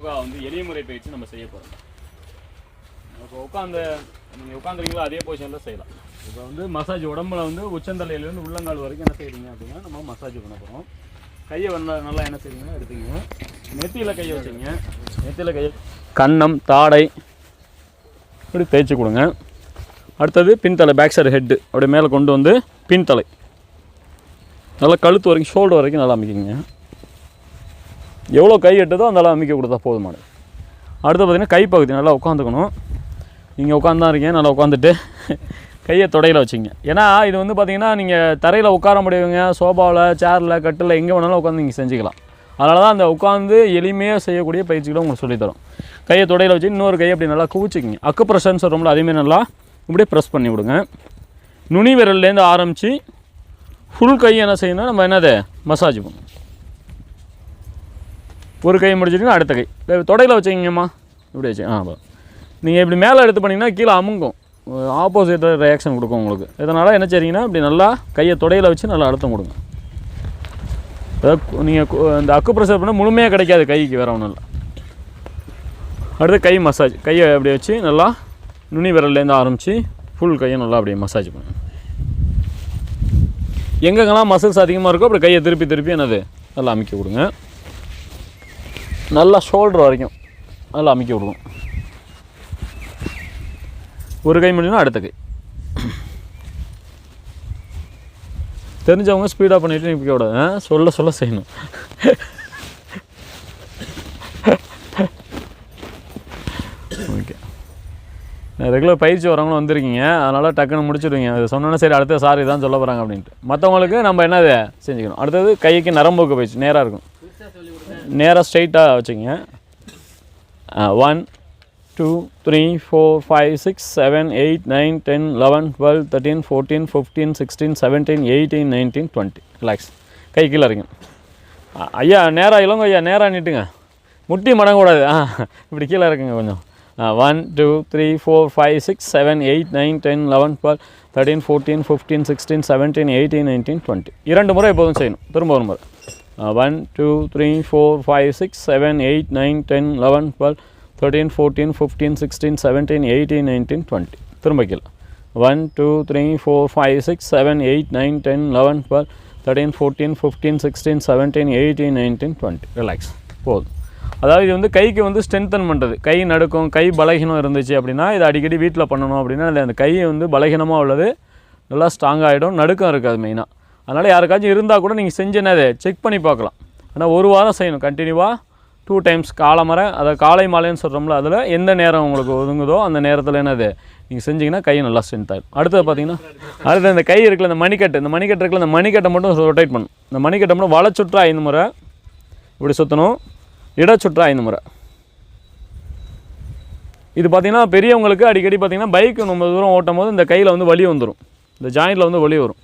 யோகா வந்து எளிய முறை பயிற்சி நம்ம செய்ய போகிறோம் இப்போ உட்காந்து நீங்கள் உட்காந்துருக்கீங்களோ அதே பொசிஷனில் செய்யலாம். இப்போ வந்து மசாஜ் உடம்புல வந்து உச்சந்தலையிலேருந்து உள்ளங்கால் வரைக்கும் என்ன செய்கிறீங்க அப்படின்னா நம்ம மசாஜ் பண்ண போகிறோம் கையை வந்து நல்லா என்ன செய்றீங்கன்னா எடுத்துக்கங்க. நெத்தியில் கையை வச்சுங்க நெத்தியில் கையை கன்னம் தாடை இப்படி தேய்ச்சி கொடுங்க. அடுத்தது பின்தலை பேக் சைடு ஹெட்டு அப்படியே மேலே கொண்டு வந்து பின்தலை நல்லா கழுத்து வரைக்கும் ஷோல்டர் வரைக்கும் நல்லா அமைக்கிங்க. எவ்வளோ கை எட்டுதோ அந்த அளவு அமைக்க கொடுத்தா போதுமானது அடுத்து பார்த்தீங்கன்னா கைப்பகுதி நல்லா உட்காந்துக்கணும். நீங்கள் உட்காந்து இருக்கீங்க நல்லா உட்காந்துட்டு கையை தொடையில் வச்சுங்க ஏன்னா இது வந்து பார்த்திங்கன்னா நீங்கள் தரையில் உட்கார முடியுங்க சோபாவில் சேரில் கட்டில் எங்கே வேணாலும் உட்காந்து நீங்கள் செஞ்சுக்கலாம். அதனால தான் அந்த உட்காந்து எளிமையாக செய்யக்கூடிய பயிற்சிகளை உங்களுக்கு சொல்லித்தரும் கையை தொடையில் வச்சு இன்னொரு கையை அப்படி நல்லா குவிச்சிக்கிங்க. அக்கு ப்ரெஷர்னு சொல்கிறோம்ல அதேமாரி நல்லா இப்படியே ப்ரெஸ் பண்ணி விடுங்க. நுனி விரல்லேருந்து ஆரம்பித்து ஃபுல் கை என்ன செய்யணும் நம்ம என்னது? மசாஜ் பண்ணணும். ஒரு கை முடிச்சிட்டிங்கன்னா அடுத்த கை. தொடையில் வச்சுக்கிங்கம்மா. இப்படி வச்சு ஆ நீங்கள் இப்படி மேலே எடுத்து பண்ணிங்கன்னா கீழே அமுங்கும். ஆப்போசிட் ரியாக்ஷன் கொடுக்கும் உங்களுக்கு. இதனால் என்ன செய்றீங்கன்னா இப்படி நல்லா கையை தொடையில் வச்சு நல்லா அழுத்தம் கொடுங்க. அதாவது நீங்கள் இந்த அக்கு ப்ரெஷர் பண்ணால் முழுமையாக கிடைக்காது கைக்கு வேற ஒன்றும் இல்லை. அடுத்து கை மசாஜ் கையை அப்படி வச்சு நல்லா நுனி விரல்லேருந்து ஆரம்பித்து ஃபுல் கையை நல்லா அப்படியே மசாஜ் பண்ணுங்க. எங்கெங்கெல்லாம் மசில்ஸ் அதிகமாக இருக்கோ அப்படி கையை திருப்பி திருப்பி என்னது? நல்லா அமைக்க கொடுங்க. நல்லா ஷோல்டர் வரைக்கும் நல்லா அமைக்க விடுவோம் ஒரு கை முடியும் அடுத்த கை. தெரிஞ்சவங்க ஸ்பீடாக பண்ணிவிட்டு நிற்க கூடாது சொல்ல சொல்ல செய்யணும். ஓகே ரெகுலர் பயிற்சி வரவங்களும் வந்திருக்கீங்க. அதனால் டக்குன்னு முடிச்சிடுவீங்க. அது சொன்னோன்னா சரி அடுத்த சாரி தான் சொல்ல போகிறாங்க அப்படின்ட்டு. மற்றவங்களுக்கு நம்ம என்னது செஞ்சுக்கணும். அடுத்தது கைக்கு நரம்போக்கு பயிற்சி நேராக இருக்கும். நேராக ஸ்ட்ரைட்டாக வச்சுங்க one two three four five six seven eight nine ten eleven twelve thirteen fourteen fifteen sixteen seventeen eighteen nineteen twenty relax கை கீழே இருக்கும் ஐயா நேராக இளங்க ஐயா நேராக நிட்டுங்க முட்டி மடங்கக்கூடாது. ஆ இப்படி கீழே இருக்குங்க கொஞ்சம். One two three four five six seven eight nine ten eleven twelve thirteen fourteen fifteen sixteen seventeen eighteen nineteen twenty இரண்டு முறை எப்போதும் செய்யணும். திரும்ப ஒரு முறை. One two three four five six seven eight nine ten eleven twelve thirteen fourteen fifteen sixteen seventeen eighteen nineteen twenty திரும்ப கீழே one two three four five six seven eight nine ten eleven twelve thirteen fourteen fifteen sixteen seventeen eighteen nineteen twenty relax போதும். அதாவது இது வந்து கைக்கு வந்து strengthen பண்ணுறது கை நடுக்கும் கை பலகீனம் இருந்துச்சு அப்படின்னா இது அடிக்கடி வீட்டில் பண்ணணும் அப்படின்னா இல்லை அந்த கை வந்து பலகீனமாக உள்ளது நல்லா ஸ்ட்ராங் ஆகிடும் நடுக்கம் இருக்காது மெயினாக அதனால் யாருக்காச்சும் இருந்தால் கூட நீங்கள் செஞ்சு என்னது? செக் பண்ணி பார்க்கலாம். ஆனால் ஒரு வாரம் செய்யணும். கண்டினியூவாக டூ டைம்ஸ் காலமரை அதை காலை மாலைன்னு சொல்கிறோம்ல அதில் எந்த நேரம் உங்களுக்கு ஒதுங்குதோ அந்த நேரத்தில் என்னது? நீங்கள் செஞ்சீங்கன்னா கை நல்லா ஸ்ட்ரென்த் ஆகிடும் அடுத்தது பார்த்தீங்கன்னா அடுத்து இந்த கை இருக்குல்ல இந்த மணிக்கட்டு. இந்த மணிக்கட்டு இருக்குல்ல இந்த மணிக்கட்டை மட்டும் ரொட்டேட் பண்ணும் இந்த மணிக்கட்டை மட்டும் வள வளச்சுற்றா ஐந்து முறை இப்படி சுற்றணும் இட இடச்சுற்றா ஐந்து முறை. இது பார்த்தீங்கன்னா பெரியவங்களுக்கு அடிக்கடி பார்த்தீங்கன்னா பைக் ரொம்ப தூரம் ஓட்டும் போது இந்த கையில் வந்து வலி வந்துடும் இந்த ஜாயிண்டில் வந்து வலி வரும்.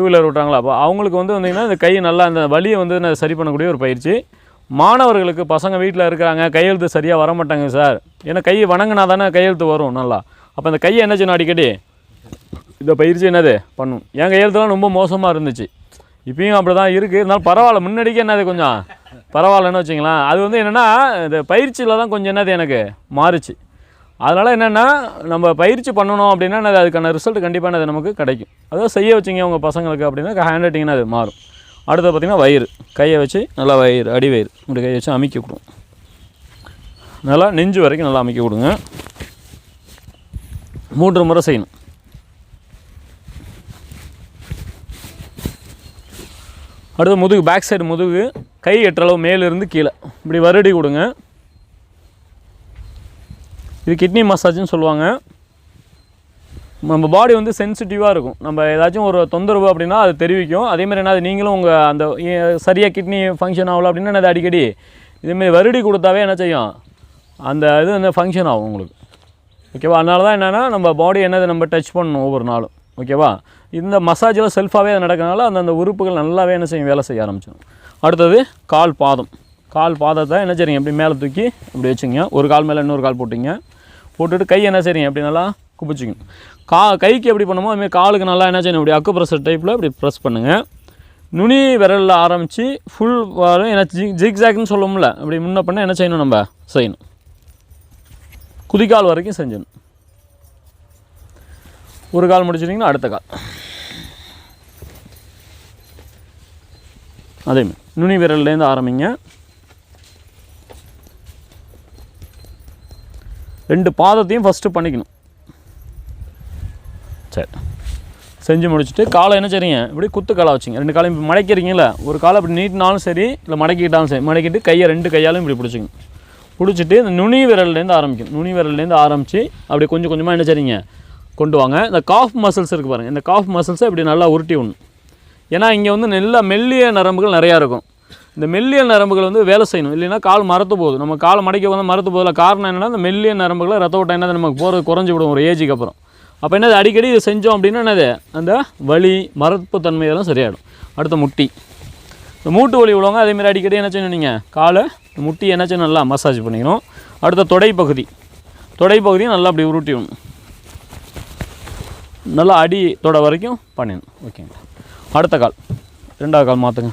டூ வீலர் விட்றாங்களா அப்போ அவங்களுக்கு வந்து வந்தீங்கன்னா இந்த கை நல்லா அந்த வழியை வந்து நான் சரி பண்ணக்கூடிய ஒரு பயிற்சி. மாணவர்களுக்கு பசங்க வீட்டில் இருக்கிறாங்க கையெழுத்து சரியாக வர மாட்டாங்க சார். ஏன்னா கை வணங்கினா தானே கையெழுத்து வரும் நல்லா. அப்போ இந்த கையை என்ன செய்யணும் அடிக்கடி? இந்த பயிற்சி என்னது? பண்ணும். என் கையெழுத்துலாம் ரொம்ப மோசமாக இருந்துச்சு. இப்பயும் அப்படி தான் இருக்குது இருந்தாலும் பரவாயில்ல முன்னாடிக்கே என்னது கொஞ்சம்? பரவாயில்லன்னு வச்சுங்களேன். அது வந்து என்னென்னா இந்த பயிற்சியில் தான் கொஞ்சம் என்னது எனக்கு மாறுச்சு. அதனால் என்னென்னா நம்ம பயிற்சி பண்ணணும் அப்படின்னா அது அதுக்கான ரிசல்ட் கண்டிப்பாக அது நமக்கு கிடைக்கும். அதாவது செய்ய வச்சிங்க உங்கள் பசங்களுக்கு அப்படின்னா ஹேண்ட் ரைட்டிங்னா அது மாறும். அடுத்து பார்த்திங்கன்னா வயிறு. கையை வச்சு நல்லா வயிறு அடி வயிறு இப்படி கையை வச்சு அமைக்க கொடுங்க நல்லா நெஞ்சு வரைக்கும் நல்லா அமைக்க கொடுங்க மூன்று முறை செய்யணும். அடுத்து முதுகு பேக் சைடு முதுகு கை எட்டளவு மேலிருந்து கீழே. இப்படி வருடி கொடுங்க. இது கிட்னி மசாஜ்னு சொல்லுவாங்க. நம்ம பாடி வந்து சென்சிட்டிவாக இருக்கும். நம்ம ஏதாச்சும் ஒரு தொந்தரவு அப்படின்னா அது தெரிவிக்கும். அதேமாதிரி என்ன நீங்களும் உங்கள் அந்த சரியாக கிட்னி ஃபங்க்ஷன் ஆகல அப்படின்னா என்னது அடிக்கடி? இதேமாரி வருடி கொடுத்தாவே என்ன செய்யும்? அந்த இது வந்து ஃபங்க்ஷன் ஆகும் உங்களுக்கு. ஓகேவா? அதனால தான் என்னென்னா நம்ம பாடி என்னது நம்ம டச் பண்ணணும் ஒவ்வொரு நாளும். ஓகேவா? இந்த மசாஜில் செல்ஃபாகவே அது நடக்கிறதுனால அந்த அந்த உறுப்புகள் நல்லாவே என்ன செய்யும் வேலை செய்ய ஆரம்பிச்சிடும். அடுத்தது கால் பாதம். கால் பாதத்தை என்ன செய்றீங்க? இப்படி மேலே தூக்கி இப்படி வச்சுங்க ஒரு கால் மேலே இன்னொரு கால் போட்டிங்க. போட்டுட்டு கை என்ன செய்றீங்க? அப்படி நல்லா குப்பிச்சிக்கணும் கா கைக்கு எப்படி பண்ணுமோ அதுமாதிரி காலுக்கு நல்லா என்ன செய்யணும்? இப்படி அக்கு ப்ரெஷர் டைப்பில் இப்படி ப்ரெஸ் பண்ணுங்கள் நுனி விரலில் ஆரம்பித்து ஃபுல் வரும். என்ன ஜிக் ஜிக்ஸாக்னு முடியல அப்படி முன்ன பண்ண என்ன செய்யணும் நம்ம? செய்யணும். குதிக்கால் வரைக்கும் செஞ்சிடணும் ஒரு கால் முடிச்சிட்டிங்கன்னா அடுத்த கால். அதேமாதிரி நுனி விரல்லேருந்து ஆரம்பிங்க. ரெண்டு பாதத்தையும் ஃபஸ்ட்டு பண்ணிக்கணும். சரி. செஞ்சு முடிச்சுட்டு காலை என்ன செய்றீங்க? இப்படி குத்து காலை வச்சுங்க. ரெண்டு காலையும் இப்போ மடக்கிறீங்களா ஒரு காலை இப்படி நீட்டினாலும் சரி இல்லை மடக்கிட்டாலும் சரி மடக்கிட்டு கையை ரெண்டு கையாலும் இப்படி பிடிச்சிங்க பிடிச்சிட்டு இந்த நுனி விரல்லேருந்து ஆரம்பிக்கும் நுனி விரல்லேருந்து ஆரம்பித்து அப்படி கொஞ்சம் கொஞ்சமாக என்ன செய்றீங்க? கொண்டு வாங்க. இந்த காஃப் மசில்ஸ் இருக்குது பாருங்கள் இந்த காஃப் மசில்ஸை இப்படி நல்லா உருட்டி விடணும். ஏன்னா இங்கே வந்து நல்லா மெல்லிய நரம்புகள் நிறையா இருக்கும். இந்த மெல்லிய நரம்புகள் வந்து வேலை செய்யணும். இல்லைன்னா கால் மரத்து போகுது. நம்ம கால் மடைக்க வந்து மரத்து போதில் காரணம் என்னென்னா இந்த மெல்லிய நரம்புகளை ரத்த ஓட்டம் என்னது? நமக்கு போகிறது குறைஞ்சி விடும் ஒரு ஏஜுக்கு அப்புறம். அப்போ என்னது? அடிக்கடி இது செஞ்சோம் அப்படின்னா என்னது? அந்த வலி மரப்பு தன்மையெல்லாம் சரியாயிடும். அடுத்த முட்டி. இந்த மூட்டு வலி உள்ளவங்க அதேமாதிரி அடிக்கடி என்ன செய்யணும் நீங்கள் காலை முட்டி என்ன செய்யணும்? நல்லா மசாஜ் பண்ணிக்கணும். அடுத்த தொடை பகுதி தொடை பகுதியும் நல்லா அப்படி உருட்டிடணும் நல்லா அடி தொட வரைக்கும் பண்ணிடணும். ஓகேங்க அடுத்த கால். ரெண்டாவது கால் மாற்றுங்க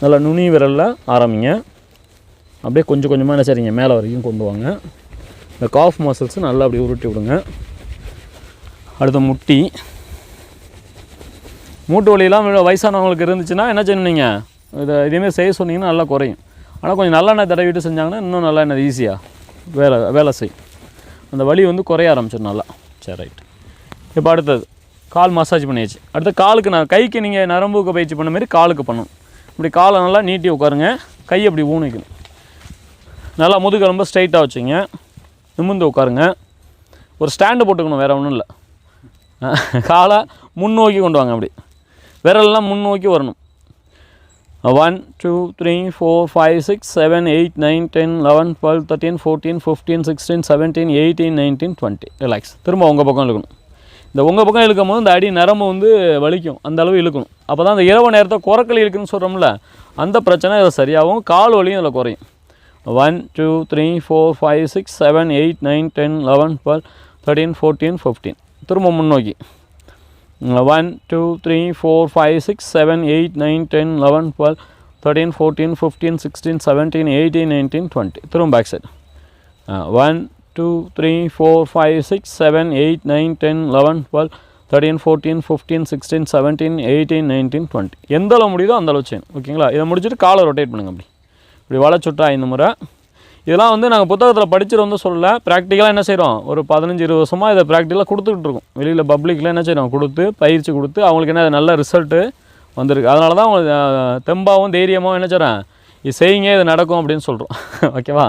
நல்லா நுனி விரலில் ஆரம்பிங்க. அப்படியே கொஞ்சம் கொஞ்சமாக என்ன சரிங்க மேலே வரைக்கும் கொண்டு வாங்க. இந்த காஃப் மசில்ஸ் நல்லா அப்படி உருட்டி விடுங்க. அடுத்த முட்டி. மூட்டு வலியெல்லாம் வயசானவங்களுக்கு இருந்துச்சுன்னா என்ன செய்யணும் நீங்கள் இதை இதேமாரி செய்ய சொன்னீங்கன்னா நல்லா குறையும். ஆனால் கொஞ்சம் நல்லெண்ணெய் தடவிட்டு செஞ்சாங்கன்னா இன்னும் நல்லா என்ன ஈஸியாக வேலை வேலை செய்யும். அந்த வலி வந்து குறைய ஆரம்பிச்சிடும் நல்லா. சரி ரைட் இப்போ அடுத்தது கால் மசாஜ் பண்ணியாச்சு. அடுத்து காலுக்கு நான் கைக்கு நீங்கள் நரம்புக்கு பயிற்சி பண்ண மாதிரி காலுக்கு பண்ணணும். இப்படி காலை நல்லா நீட்டி உட்காருங்க. கை அப்படி ஊனிக்கணும் நல்லா முதுகு ரொம்ப ஸ்ட்ரைட்டாக வச்சுங்க. நிமிர்ந்து உட்காருங்க. ஒரு ஸ்டாண்டு போட்டுக்கணும் வேறு ஒன்றும் இல்லை. காலை முன்னோக்கி கொண்டு வாங்க அப்படி. விரல்லாம் முன்னோக்கி வரணும். One two three four five six seven eight nine ten eleven twelve thirteen fourteen fifteen sixteen seventeen eighteen nineteen twenty relax திரும்ப உங்கள் பக்கம் இருக்கணும் இந்த உங்கள் பக்கம் இழுக்கும் போது இந்த அடி நரம்பு வந்து வலிக்கும் அந்த அளவு இழுக்கணும். அப்போ தான் அந்த இரவு நேரத்தை குறக்கல் இருக்குன்னு சொல்கிறோம்ல அந்த பிரச்சனை இதை சரியாகவும் கால் வலியும் இதில் குறையும். One two three four five six seven eight nine ten eleven twelve thirteen fourteen fifteen திரும்ப முன்னோக்கி. One two three four five six seven eight nine ten eleven twelve thirteen fourteen fifteen sixteen seventeen eighteen nineteen twenty திரும்ப back side one two three four five six seven eight nine ten eleven twelve thirteen fourteen fifteen sixteen seventeen eighteen nineteen twenty எந்த அளவு முடியுதோ அந்த அளவு செய்யணும் ஓகேங்களா? இதை முடிச்சுட்டு காலை ரொட்டேட் பண்ணுங்க அப்படி. இப்படி வளைச்சுட்டா இந்த முறை. இதெல்லாம் வந்து நாங்கள் புத்தகத்தில் படிச்சுட்டு வந்து சொல்லல. ப்ராக்டிக்கலாக என்ன செய்கிறோம் ஒரு பதினஞ்சு இருபது வருஷமாக இதை ப்ராக்டிக்கலாக கொடுத்துக்கிட்டு இருக்கோம். வெளியில் பப்ளிக்கில் என்ன செய்கிறோம் கொடுத்து பயிற்சி கொடுத்து அவங்களுக்கு என்ன நல்ல ரிசல்ட்டு வந்திருக்கு. அதனால தான் அவங்க தெம்பாகவும் தெம்பாவும் தைரியமாகவும் என்ன செய்கிறேன் இது செய்யுங்க இது நடக்கும் அப்படின்னு சொல்கிறோம் ஓகேவா?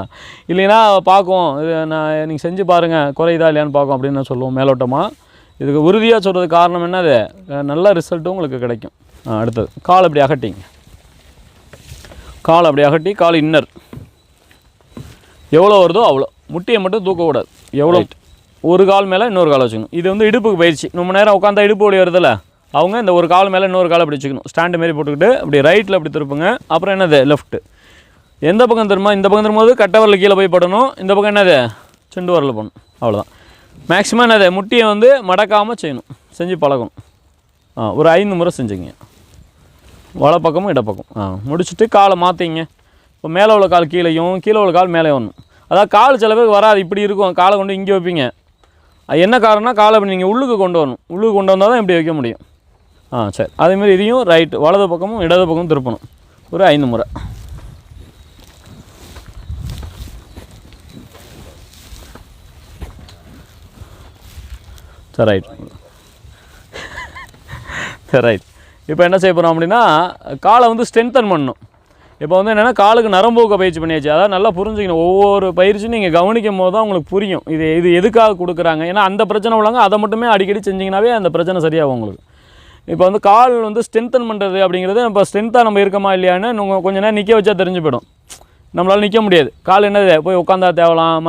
இல்லைன்னா பார்க்கும் இது நான் நீங்கள் செஞ்சு பாருங்கள் குறையுதா இல்லையான்னு பார்க்கும் அப்படின்னு நான் சொல்லுவோம் மேலோட்டமாக இதுக்கு உறுதியாக சொல்கிறதுக்கு காரணம் என்னது அஹ், நல்ல ரிசல்ட்டும் உங்களுக்கு கிடைக்கும். அடுத்தது. கால் இப்படி அகட்டிங்க. கால் அப்படி அகட்டி கால் இன்னர் எவ்வளோ வருதோ அவ்வளோ. முட்டியை மட்டும் தூக்கக்கூடாது எவ்வளோ ஒரு கால் மேலே இன்னொரு கால் வச்சுக்கணும். இது வந்து இடுப்புக்கு பயிற்சி. ரொம்ப நேரம் உட்காந்தா இடுப்பு வலி வருதுல்ல? அவங்க இந்த ஒரு கால் மேலே இன்னொரு காலை அப்படி வச்சுக்கணும். ஸ்டாண்டு மாரி போட்டுக்கிட்டு அப்படி ரைட்டில் அப்படி திருப்புங்க. அப்புறம் என்னது? லெஃப்ட்டு எந்த பக்கம் திரும்ப இந்த பக்கம் திரும்பும்போது கட்டவரில் கீழே போய் படணும். இந்த பக்கம் என்னது? செண்டு வரல போடணும். அவ்வளோதான் மேக்ஸிமம் என்னது? முட்டியை வந்து மடக்காமல் செய்யணும். செஞ்சு பழகணும். ஆ ஒரு ஐந்து முறை செஞ்சுங்க. வலப்பக்கமும் இடப்பக்கம் ஆ முடிச்சுட்டு காலை மாற்றிங்க இப்போ மேலே உள்ள கால் கீழேயும் கீழே உள்ள கால் மேலே வரணும். அதாவது கால் சில பேருக்கு வராது. இப்படி இருக்கும். காலை கொண்டு இங்கே வைப்பீங்க. அது என்ன காரணம்னா காலை அப்படி நீங்கள் உள்ளுக்கு கொண்டு வரணும். உள்ளுக்கு கொண்டு வந்தால் தான் இப்படி வைக்க முடியும். ஆ சரி. அதேமாதிரி இதையும் ரைட் வலது பக்கமும் இடது பக்கமும் திருப்பணும். ஒரு ஐந்து முறை. சரி ரைட் சரி ரைட் இப்போ என்ன செய்ய போகிறோம் அப்படின்னா காலை வந்து ஸ்ட்ரென்தன் பண்ணணும். இப்போ வந்து என்னென்னா காலுக்கு நரம்பூக்க பயிற்சி பண்ணியாச்சு. அதாவது நல்லா புரிஞ்சுக்கணும். ஒவ்வொரு பயிற்சியும் நீங்கள் கவனிக்கும் போது தான் உங்களுக்கு புரியும். இது இது எதுக்காக கொடுக்குறாங்க? ஏன்னா அந்த பிரச்சனை உள்ளவங்க அதை மட்டுமே அடிக்கடி செஞ்சிங்கனாவே அந்த பிரச்சனை சரியாகும் உங்களுக்கு. இப்போ வந்து கால் வந்து ஸ்ட்ரென்தன் பண்ணுறது அப்படிங்கிறது நம்ம ஸ்ட்ரென்த்தாக நம்ம இருக்கமா இல்லையான்னு நம்ம கொஞ்ச நேரம் நிற்க வச்சா தெரிஞ்சு போயிடும். நம்மளால் நிற்க முடியாது. கால் என்னது போய் உட்காந்தா தேவலாம்.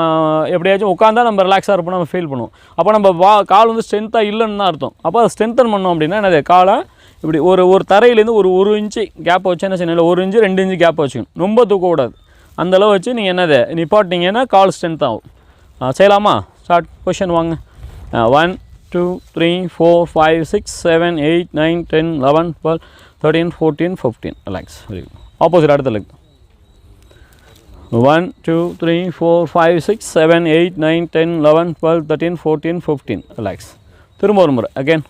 எப்படியாச்சும் உட்காந்தா நம்ம ரிலாக்ஸாக இருப்போம் நம்ம ஃபீல் பண்ணுவோம். அப்போ நம்ம வா கால் வந்து ஸ்ட்ரென்த்தாக இல்லைன்னு தான் அர்த்தம். அப்போ அதை ஸ்ட்ரென்தன் பண்ணோம் அப்படின்னா என்னது காலை இப்படி ஒரு ஒரு தரையிலேருந்து ஒரு ஒரு இன்ச்சு கேப் வச்சு என்ன செய்யணும்? இல்லை ஒரு இன்ச்சு ரெண்டு இன்ச்சு கேப் வச்சுக்கணும். ரொம்ப தூக்கக்கூடாது. அந்த அளவு வச்சு நீங்கள் என்னது நிப்பாட்டிங்கன்னா கால் ஸ்ட்ரென்த் ஆகும். செய்யலாமா? ஸ்டார்ட் கொஷின் வாங்க. One two three four five six seven eight nine ten eleven twelve thirteen fourteen fifteen relax very good opposite அடுத்த leg one two three four five six seven eight nine ten eleven twelve thirteen fourteen fifteen relax திரும்ப ஒரு முறை. Again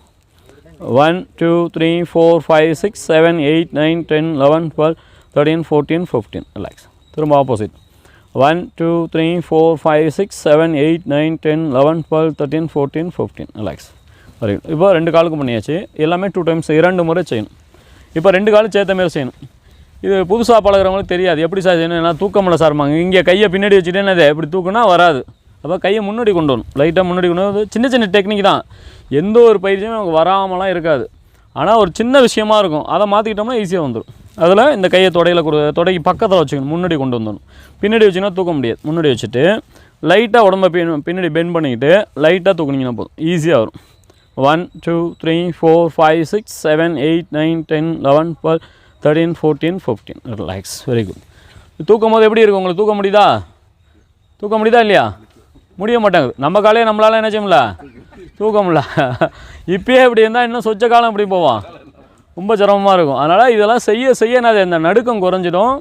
one two three four five six seven eight nine ten eleven twelve thirteen fourteen fifteen relax திரும்ப opposite one two three four five six seven eight nine ten eleven twelve thirteen fourteen fifteen relax very good இப்போ ரெண்டு காலுக்கும் பண்ணியாச்சு. எல்லாமே two times இரண்டு முறை செய்யணும். இப்போ ரெண்டு காலும் சேர்த்த மாரி செய்யணும். இது புதுசாக பழகுறவங்களுக்கு தெரியாது. எப்படி சார் செய்யணும்? ஏன்னா தூக்கமில்ல சார்மாங்க இங்கே கையை பின்னாடி வச்சுட்டேன்னு என்னது? இப்படி தூக்குனா வராது. அப்போ கையை முன்னாடி கொண்டு வரணும். லைட்டாக முன்னாடி கொண்டு வந்து சின்ன சின்ன டெக்னிக் தான். எந்த ஒரு பயிற்சியும் நமக்கு வராமலாம் இருக்காது. ஆனால் ஒரு சின்ன விஷயமா இருக்கும். அதை மாற்றிக்கிட்டோம்னா ஈஸியாக வந்துடும் அதில் இந்த கையை தொடையில் கொடு தொடைக்கு பக்கத்தில் வச்சுக்கணும் முன்னாடி கொண்டு வந்துடணும். பின்னாடி வச்சிங்கன்னா தூக்க முடியாது. முன்னாடி வச்சுட்டு லைட்டாக உடம்ப பின் பின்னாடி பெண்ட் பண்ணிக்கிட்டு லைட்டாக தூக்குனீங்கன்னா போதும். ஈஸியாக வரும். One two three four five six seven eight nine ten eleven twelve thirteen fourteen fifteen relax very good தூக்கும் போது எப்படி இருக்கும் உங்களுக்கு? தூக்க முடியுதா? தூக்க முடியுதா இல்லையா? முடிய மாட்டாங்க. நம்ம காலையே நம்மளால் என்ன செய்யல முடியல? தூக்க முடியல. இப்பயே இப்படி இருந்தால் இன்னும் சொச்ச காலம் இப்படி போவான் ரொம்ப சிரமமாக இருக்கும். அதனால் இதெல்லாம் செய்ய செய்ய என்னது இந்த நடுக்கம் குறைஞ்சிடும்.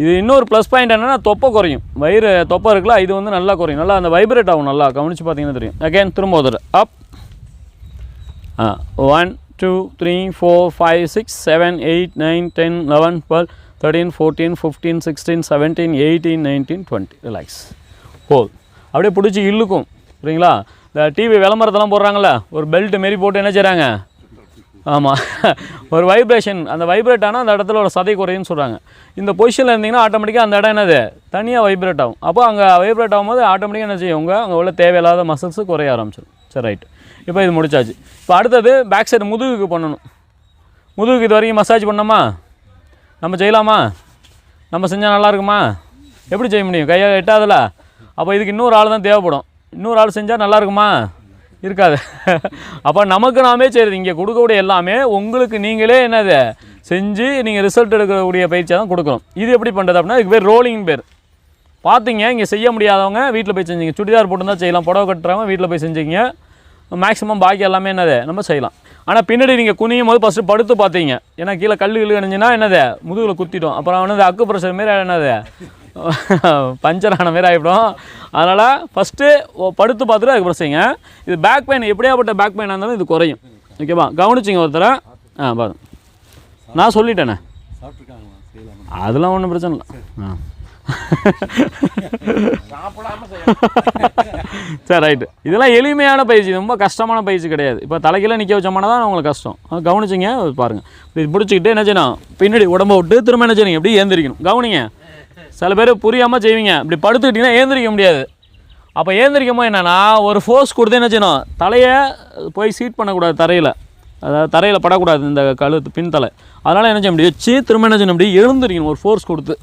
இது இன்னொரு ப்ளஸ் பாயிண்ட் என்னென்னா தொப்பை குறையும். வயிறு தொப்பை இருக்குல்ல இது வந்து நல்லா குறையும். நல்லா அந்த வைப்ரேட் ஆகும் நல்லா. கவனித்து பார்த்தீங்கன்னா தெரியும். அகேன் திரும்ப ஒரு அப் ஆ one two three four five six seven eight nine ten eleven twelve thirteen fourteen fifteen sixteen seventeen eighteen nineteen twenty relax போல் அப்படியே பிடிச்சி இழுக்கும். சரிங்களா இந்த டிவி விளம்பரத்தெல்லாம் போடுறாங்கல்ல ஒரு பெல்ட் மாரி போட்டு என்ன செய்கிறாங்க ஆமாம் ஒரு வைப்ரேஷன் அந்த வைப்ரேட் ஆனால் அந்த இடத்துல ஒரு சதை குறையுன்னு சொல்கிறாங்க இந்த பொசிஷனில் இருந்தீங்கன்னா ஆட்டோமேட்டிக்காக அந்த இடம் என்னது? தனியாக வைப்ரேட் ஆகும். அப்போ அங்கே வைப்ரேட் ஆகும்போது ஆட்டோமேட்டிக்காக என்ன செய்யும்? அங்கே உள்ள தேவையில்லாத மசில்ஸு குறைய ஆரம்பிச்சிடும் சரி ரைட் இப்போ இது முடிச்சாச்சு. இப்போ அடுத்தது பேக் சைடு முதுகுக்கு பண்ணணும். முதுகுக்கு இது வரைக்கும் மசாஜ் பண்ணோமா? நம்ம செய்யலாமா? நம்ம செஞ்சால் நல்லா இருக்குமா? எப்படி செய்ய முடியும்? கையை எட்டாதில்ல அப்போ இதுக்கு இன்னொரு ஆள் தான் தேவைப்படும். இன்னொரு ஆள் செஞ்சால் நல்லா இருக்குமா? இருக்காது. அப்போ நமக்கு நாமே செய்கிறது இங்கே கொடுக்கக்கூடிய எல்லாமே உங்களுக்கு நீங்களே என்னது செஞ்சு நீங்கள் ரிசல்ட் எடுக்கக்கூடிய பயிற்சியாக தான் கொடுக்குறோம் இது எப்படி பண்ணுறது அப்படின்னா இதுக்கு பேர் ரோலிங் பேர். பார்த்தீங்க இங்கே செய்ய முடியாதவங்க வீட்டில் போய் செஞ்சீங்க. சுடிதார் போட்டுருந்தா செய்யலாம் புடவை கட்டுறவங்க வீட்டில் போய் செஞ்சீங்க. மேக்ஸிமம் பாக்கி எல்லாமே என்னது நம்ம செய்யலாம். ஆனால் பின்னாடி நீங்கள் குனியும் போது ஃபஸ்ட்டு படுத்து பார்த்தீங்க ஏன்னா கீழே கல் கிழு அணிஞ்சுன்னா என்னது முதுகில் குத்திட்டோம் அப்புறம் என்னது அக்கு பிரஷர் மாரி என்னது பஞ்சர் ஆன மாரி ஆகிடும் அதனால் ஃபஸ்ட்டு படுத்து பார்த்துட்டு அதுக்கப்புறம் செய்யுங்க. இது பேக் பெயின் எப்படியாப்பட்ட பேக் பெயினாக இருந்தாலும் இது குறையும். ஓகேவா கவனிச்சிங்க ஒருத்தரை. ஆ பாருங்க. நான் சொல்லிட்டேனே. அதெல்லாம் ஒன்றும் பிரச்சனை இல்லை. ஆ. சரி ரைட்டு இதெல்லாம் எளிமையான பயிற்சி. ரொம்ப கஷ்டமான பயிற்சி கிடையாது. இப்போ தலைக்கெல்லாம் நிற்க வச்சோம்னா தான் உங்களுக்கு கஷ்டம். கவனிச்சிங்க பாருங்கள் இது பிடிச்சிக்கிட்டு என்ன செய்யணும்? பின்னாடி உடம்ப விட்டு திரும்ப என்ன செய்யணும்? எப்படி ஏந்திரிக்கணும்? கவனிங்க. சில பேர் புரியாமல் செய்வீங்க. இப்படி படுத்துக்கிட்டிங்கன்னா ஏந்திரிக்க முடியாது. அப்போ ஏந்திரிக்கும் என்னென்னா ஒரு ஃபோர்ஸ் கொடுத்து என்ன செய்யணும்? தலையை போய் சீட் பண்ணக்கூடாது தரையில். அதாவது தரையில் படக்கூடாது இந்த கழுத்து பின் தலை. அதனால் என்ன செய்ய முடியும்? வச்சு திரும்ப என்ன செய்யணும்? இப்படி எழுந்திரிக்கணும் ஒரு ஃபோர்ஸ் கொடுத்து.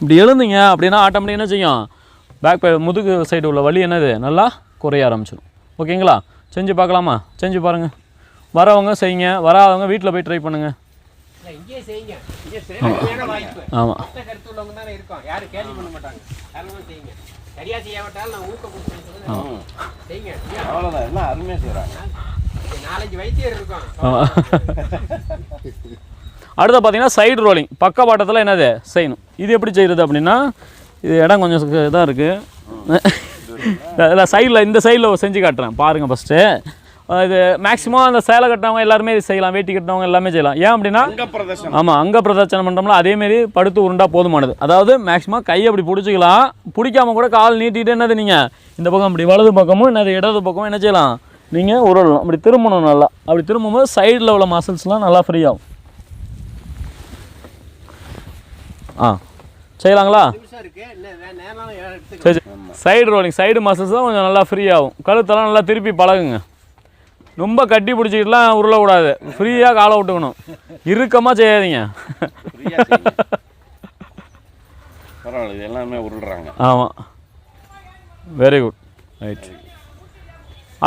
இப்படி எழுந்தீங்க அப்படின்னா ஆட்டோமேட்டிக் என்ன செய்யும்? பேக் முதுகு சைடு உள்ள வலி என்னது? நல்லா குறைய ஆரம்பிச்சிடும் ஓகேங்களா செஞ்சு பார்க்கலாமா? செஞ்சு பாருங்கள் வரவங்க செய்யுங்க. வராதவங்க வீட்டில் போய் ட்ரை பண்ணுங்கள் இங்கேயே செய்யுங்க. இங்கே செய்யறதுக்கான வாய்ப்பு. ஆமாம் கருத்து உள்ளவங்க தானே இருக்கோம். யாரும் கேள்வி பண்ண மாட்டாங்க. யாரும் செய்யுங்க. சரியா செய்யாவிட்டாலும் நான் ஊக்க கொடுத்து சொல்லுங்க. செய்யுங்க. ஐயா, அவ்வளோதான் எல்லாம் அருமையாக செய்கிறாங்க இங்க நாலஞ்சு வைத்தியர் இருக்கோம். ஆமாம் அடுத்து பார்த்தீங்கன்னா சைடு ரோலிங் பக்கவாட்டத்தில் என்னது? செய்யணும். இது எப்படி செய்கிறது அப்படின்னா இது இடம் கொஞ்சம் இதாக இருக்குது இல்லை சைடில் இந்த சைடில் செஞ்சு காட்டுறேன். பாருங்கள் ஃபஸ்ட்டு இது மேக்ஸிமம் அந்த சேலை கட்டினவங்க எல்லாருமே இது செய்யலாம் வேட்டி கட்டினவங்க எல்லாமே செய்யலாம். ஏன் அப்படின்னா ஆமாம் அங்க பிரதட்சணம் பண்ணுறோம்ல அதேமாரி படுத்து உருண்டா போதுமானது. அதாவது மேக்ஸிமம் கையை அப்படி பிடிச்சிக்கலாம் பிடிக்காம கூட கால் நீட்டிட்டு என்னது நீங்கள் இந்த பக்கம் அப்படி வலது பக்கமும் என்னது இடது பக்கமும் என்ன செய்யலாம்? நீங்கள் உருளலாம். அப்படி திரும்பணும் நல்லா. அப்படி திரும்பும்போது சைடில் உள்ள மசில்ஸ்லாம் நல்லா ஃப்ரீ ஆகும். ஆ செய்யலாங்களா? சரி சைடு ரோலிங் சைடு மசில்ஸ் தான் கொஞ்சம் நல்லா ஃப்ரீ ஆகும். கழுத்தெல்லாம் நல்லா திருப்பி பழகுங்க. ரொம்ப கட்டி பிடிச்சிக்கிட்டுலாம் உருளக்கூடாது ஃப்ரீயாக காலை விட்டுக்கணும். இறுக்கமாக செய்யாதீங்க. பரவாயில்ல இது எல்லாமே உருள்றாங்க. ஆமாம் வெரி குட் ரைட்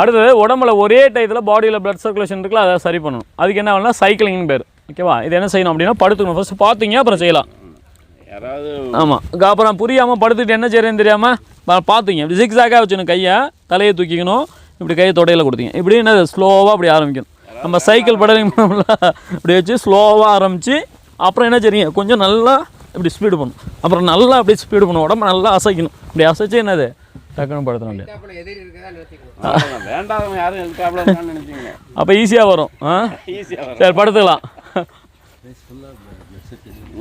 அடுத்தது உடம்புல ஒரே டயத்தில் பாடியில் blood சர்க்குலேஷன் இருக்குல்ல அதை சரி பண்ணணும். அதுக்கு என்ன பண்ணலாம் சைக்கிளிங்னு பேர். ஓகேவா இது என்ன செய்யணும் அப்படின்னா படுத்துக்கணும். ஃபஸ்ட்டு பார்த்தீங்க அப்புறம் செய்யலாம். யாராவது ஆமாம் அப்புறம் புரியாமல் படுத்துட்டு என்ன செய்யறேன்னு தெரியாமல் பார்த்தீங்க இப்படி ஜிக்ஸாக்காக வச்சுக்கணும் கையை. தலையை தூக்கிக்கணும். இப்படி கையை தொடையில் கொடுத்தீங்க. இப்படி என்ன ஸ்லோவாக அப்படி ஆரம்பிக்கணும். நம்ம சைக்கிள் பெடலிங் இப்படி வச்சு ஸ்லோவாக ஆரம்பித்து அப்புறம் என்ன செய்றீங்க? கொஞ்சம் நல்லா இப்படி ஸ்பீடு பண்ணும் அப்புறம் நல்லா அப்படியே ஸ்பீடு பண்ணும் உடம்பு நல்லா அசைக்கணும். இப்படி அசைச்சு என்னது? டக்குன்னு படுத்தணும் இல்லையா அப்போ ஈஸியாக வரும். ஆ? சரி படுத்துக்கலாம்.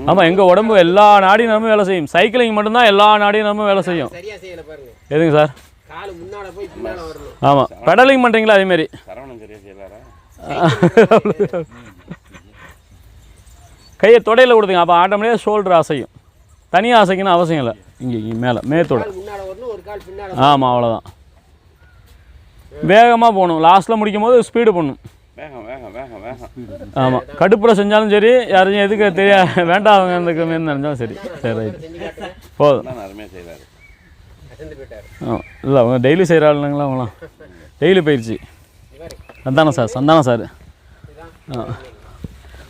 ஆமாம் எங்கள் உடம்பு எல்லா நாடி நரம்பும் வேலை செய்யும். சைக்கிளிங் மட்டும்தான் எல்லா நாடி நரம்பும் வேலை செய்யும். சரியா செய்யல பாருங்க. எதுங்க சார்? காலு முன்னால போய் பின்னால வரணும். ஆமாம் பெடலிங் பண்ணுறீங்களா அதேமாரி சரவணன் சரியா செய்யலாரா கையை தொடையில் கொடுத்துங்க அப்போ ஆட்டோமேட்டிக்காக ஷோல்டர் அசையும். தனியாக அசைக்கணும் அவசியம் இல்லை. இங்கே இங்கே மேலே மேத்தோட கால் முன்னால வரணும் ஒரு கால் பின்னால ஆமாம் அவ்வளோதான் வேகமாக போகணும். லாஸ்ட்டில் முடிக்கும் போது ஸ்பீடு பண்ணும் வேகம் வேகம் வேகம் வேகம். ஆமாம் கடுப்பில் செஞ்சாலும் சரி யாரையும் எதுக்கு தெரியா வேண்டாம் அவங்க நினைச்சாலும் சரி. சரி ரைட். போதும் இல்லை அவங்க டெய்லி செய்கிற ஆளுங்களா அவங்களாம். டெய்லி இவரு. Santhanam sir Santhanam sir. ஆ.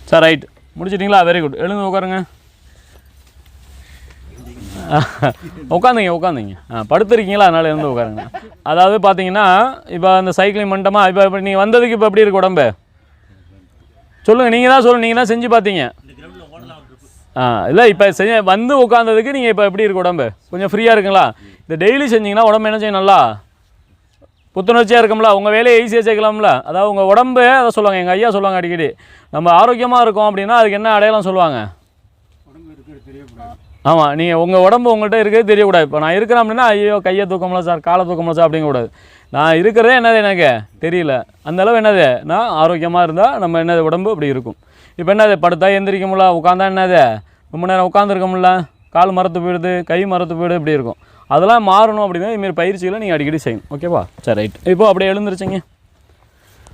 சார் ரைட் முடிச்சிட்டிங்களா? வெரி குட் எழுந்து உட்காருங்க உட்காந்துங்க உட்காந்துங்க ஆ படுத்துருக்கீங்களா? அதனால் எழுந்து உட்காருங்க அதாவது பார்த்தீங்கன்னா இப்போ அந்த சைக்கிளிங் பண்ணிட்டோமா இப்போ இப்போ நீங்கள் வந்ததுக்கு இப்போ எப்படி இருக்கு உடம்பு? சொல்லுங்கள் நீங்கள் தான் சொல்லுங்கள் நீங்கள் தான் செஞ்சு பார்த்தீங்க ஆ இல்லை இப்போ செஞ்ச வந்து உட்காந்ததுக்கு நீங்கள் இப்போ எப்படி இருக்கு உடம்பு? கொஞ்சம் ஃப்ரீயாக இருக்குங்களா? இந்த டெய்லி செஞ்சிங்கன்னா உடம்பு என்ன செய்யும்? நல்லா புத்துணர்ச்சியாக இருக்கும்ல? உங்கள் வேலையை ஈஸியாக சேர்க்கலாம்ல அதாவது உங்கள் உடம்பு அதை சொல்லுவாங்க எங்கள் ஐயா சொல்லுவாங்க அடிக்கடி. நம்ம ஆரோக்கியமாக இருக்கோம் அப்படின்னா அதுக்கு என்ன அடையாளம் சொல்லுவாங்க? ஆமாம் நீங்கள் உங்கள் உடம்பு உங்கள்கிட்ட இருக்கிறது தெரியக்கூடாது. இப்போ நான் இருக்கிறேன் அப்படின்னா ஐயோ கையை தூக்கமில்ல சார் காலை தூக்கமில்ல சார் அப்படிங்கக்கூடாது. நான் இருக்கிறதே என்னது எனக்கு? தெரியல. அந்தளவு என்னது? நான் ஆரோக்கியமாக இருந்தால் நம்ம என்னது உடம்பு அப்படி இருக்கும். இப்போ என்னது படுத்தா எந்திரிக்க முடியல உட்காந்தா என்னது? ரொம்ப நேரம் உட்காந்துருக்க முடியல. கால் மரத்து போயிடுது கை மரத்து போயிடுது இப்படி இருக்கும். அதெல்லாம் மாறணும் அப்படின்னா இதுமாரி பயிற்சிகளை நீங்கள் அடிக்கடி செய்யணும். ஓகேவா சரி ரைட். இப்போ அப்படியே எழுந்திருச்சிங்க.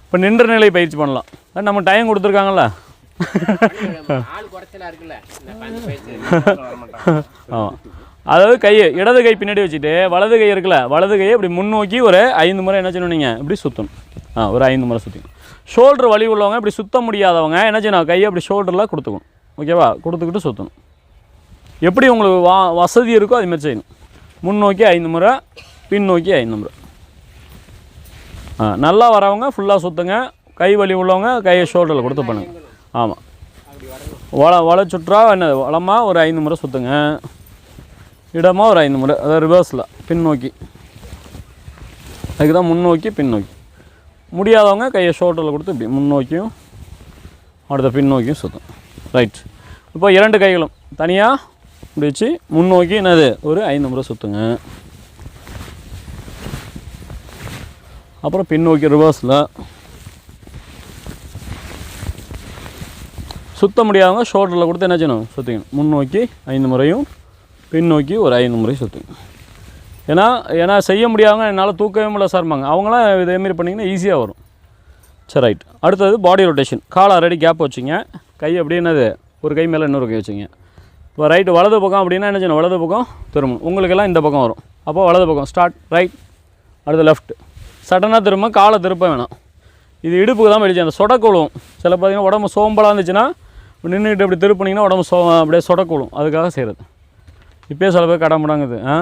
இப்போ நின்ற நிலை பயிற்சி பண்ணலாம். நம்ம டைம் கொடுத்துருக்காங்கல்ல. பயிற்சி. ஆமாம் அதாவது கையை இடது கை பின்னாடி வச்சுட்டு வலது கை இருக்குல்ல வலது கையை இப்படி முன்னோக்கி ஒரு ஐந்து முறை என்ன செய்யணும் நீங்கள் இப்படி சுற்றணும் ஆ ஒரு ஐந்து முறை சுற்றிக்கணும் ஷோல்டர் வலி உள்ளவங்க இப்படி சுத்த முடியாதவங்க என்ன செய்யணும்? கையை அப்படி ஷோல்டரில் கொடுத்துக்கணும். ஓகேவா கொடுத்துக்கிட்டு சுற்றணும் எப்படி உங்களுக்கு வா வசதி இருக்கோ அதுமாதிரி செய்யணும். முன்னோக்கி ஐந்து முறை பின்னோக்கி ஐந்து முறை. ஆ நல்லா வரவங்க ஃபுல்லாக சுற்றுங்க கை வலி உள்ளவங்க கையை ஷோல்டரில் கொடுத்து பண்ணுங்க. ஆமாம் வள வள சுற்றா என்ன வளமாக ஒரு ஐந்து முறை சுற்றுங்க இடமா ஒரு ஐந்து முறை அதாவது ரிவர்ஸில் பின்னோக்கி. அதுக்கு தான் முன்னோக்கி பின்னோக்கி. முடியாதவங்க கையை ஷோல்டரில் கொடுத்து இப்படி முன்னோக்கியும் அடுத்த பின்னோக்கியும் சுற்றும் ரைட் இப்போ இரண்டு கைகளும் தனியாக இப்படி வச்சு முன்னோக்கி என்னது? ஒரு ஐந்து முறை சுற்றுங்க அப்புறம் பின்னோக்கி ரிவர்ஸில் சுத்த முடியாதவங்க ஷோல்டரில் கொடுத்து என்ன செய்யணும்? சுற்றிக்கணும் முன்னோக்கி ஐந்து முறையும் பின்னோக்கி ஒரு ஐந்து முறை சுற்றுங்க ஏன்னா ஏன்னா செய்ய முடியாதவங்க என்னால் தூக்கவே முடியல சார்பாங்க அவங்களாம் இதேமாரி பண்ணிங்கன்னா ஈஸியாக வரும். சரி ரைட் அடுத்தது பாடி ரொட்டேஷன் காலை ஆல்ரெடி கேப் வச்சுங்க. கை அப்படியே என்னது? ஒரு கை மேலே இன்னொரு கை வச்சுங்க. இப்போ ரைட்டு வலது பக்கம் அப்படின்னா என்ன செய்யணும்? வலது பக்கம் திரும்பணும். உங்களுக்கெல்லாம் இந்த பக்கம் வரும். அப்போ வலது பக்கம். ஸ்டார்ட் ரைட் அடுத்து லெஃப்ட் சடனாக திரும்ப காலை திருப்ப வேணாம். இது இடுப்புக்கு தான் வெளிச்சு அந்த சொடக்குழுவும். சில பார்த்தீங்கன்னா உடம்பு சோம்பலாக இருந்துச்சுன்னா நின்றுக்கிட்டு இப்படி திருப்பினீங்கன்னா உடம்பு சோ அப்படியே சொடக்குழும் அதுக்காக செய்கிறது இப்போயே சில பேர் கடமுடாங்குது ஆ?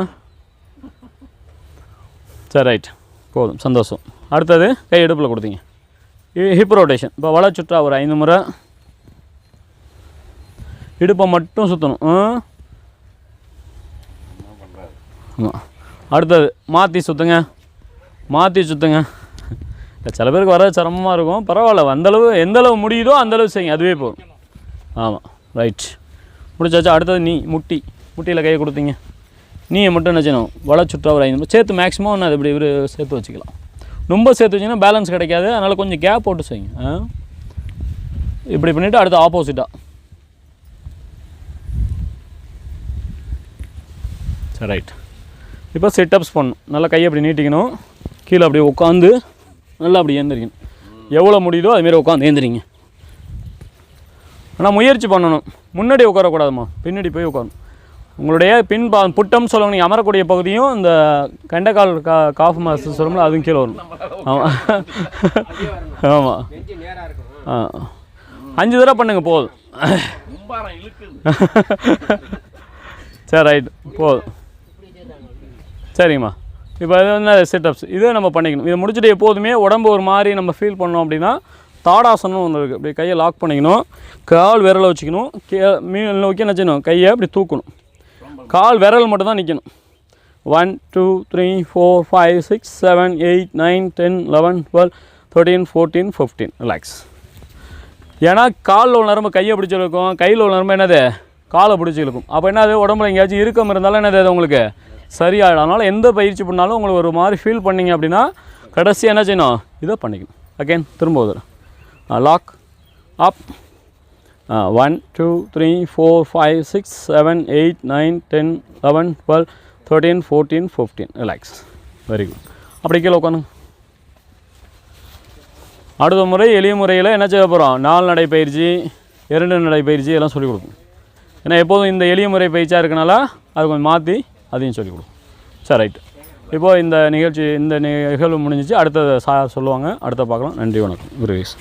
சரி ரைட் போதும் சந்தோஷம். அடுத்தது கை இடுப்பில் கொடுத்தீங்க. ஹிப் ரொட்டேஷன் இப்போ வலை சுற்றா ஒரு ஐந்து முறை. இடுப்பை மட்டும் சுற்றணும் ஆமாம் அடுத்தது மாற்றி சுற்றுங்க மாற்றி சுற்றுங்க சில பேருக்கு வர சிரமமாக இருக்கும். பரவாயில்ல அந்தளவு எந்தளவு முடியுதோ அந்தளவு செய்யுங்க அதுவே போதும். ஆமாம் ரைட் முடிச்சாச்சா அடுத்தது நீ முட்டி. முட்டியில் கையை கொடுத்தீங்க. நீயை மட்டும் என்ன செய்யணும்? வலை சுற்றா ஒரு ஐநூறு சேர்த்து மேக்ஸிமம் நான் அது இப்படி இவர் சேர்த்து வச்சுக்கலாம். ரொம்ப சேர்த்து வச்சிங்கன்னா பேலன்ஸ் கிடைக்காது. அதனால் கொஞ்சம் கேப் போட்டு செய்யுங்க. இப்படி பண்ணிவிட்டு அடுத்து ஆப்போசிட்டாக சரி ரைட் இப்போ செட்டப்ஸ் பண்ணணும். நல்லா கையை அப்படி நீட்டிக்கணும். கீழே அப்படியே உட்காந்து நல்லா அப்படி ஏந்திரிக்கணும். எவ்வளோ முடியுதோ அதுமாரி உட்காந்து ஏந்திரிங்க. ஆனால் முயற்சி பண்ணணும். முன்னாடி உட்காரக்கூடாதும்மா. பின்னாடி போய் உட்காரணும். உங்களுடைய பின் பா புட்டம் சொல்லுவாங்க நீங்கள் அமரக்கூடிய பகுதியும் இந்த கண்டைக்கால் கா காஃப் மாசு சொல்லும்போது அதுவும் கீழே வரும். ஆமாம் ஆமாம் ஆ. அஞ்சு தடவை பண்ணுங்கள் போதும். சரி ரைட் போதும். சரிங்கம்மா. இப்போ இது வந்து செட்டப்ஸ் இதே நம்ம பண்ணிக்கணும். இதை முடிச்சுட்டு எப்போதுமே உடம்பு ஒரு மாதிரி நம்ம ஃபீல் பண்ணோம் அப்படின்னா தாடாசனம் ஒன்று இருக்குது இப்படி கையை லாக் பண்ணிக்கணும். கால் விரலை வச்சுக்கணும். கே மீன் நோக்கி என்ன செய்யணும்? கையை அப்படி தூக்கணும். கால் விரல் மட்டும் தான் நிற்கணும் one two three four five six seven eight nine ten eleven twelve thirteen fourteen fifteen relax ஏன்னா காலில் உள்ள நரம்பு கையை பிடிச்சி இழுக்கும். கையில் உள்ள நரம்பு என்னது? காலை பிடிச்சி இழுக்கும். அப்போ என்னது? உடம்புல எங்கேயாச்சும் இறுக்கம் இருந்தாலும் என்னது அது உங்களுக்கு? சரியாயிடும். அதனால் எந்த பயிற்சி பண்ணாலும் உங்களுக்கு ஒரு மாதிரி ஃபீல் பண்ணீங்க அப்படின்னா கடைசி என்ன செய்யணும்? இதை பண்ணிக்கணும். அகேன் திரும்ப ஒரு lock up one two three four five six seven eight nine ten eleven twelve thirteen fourteen fifteen relax very good அப்படி கீழே உட்காந்து அடுத்த முறை எளிய முறையில் என்ன செய்ய போகிறோம் நாலு நடை பயிற்சி இரண்டு நடை பயிற்சி எல்லாம் சொல்லிக் கொடுக்கும் ஏன்னா எப்போதும் இந்த எளிய முறை பயிற்சியாக இருக்கனால அது கொஞ்சம் மாற்றி அதையும் சொல்லிக் கொடுக்கும் சரி ரைட் இப்போது இந்த நிகழ்ச்சி இந்த நிகழ்வு முடிஞ்சிச்சு. அடுத்தது சா சொல்லுவாங்க. அடுத்த பார்க்கலாம். நன்றி வணக்கம். குருவேஷ்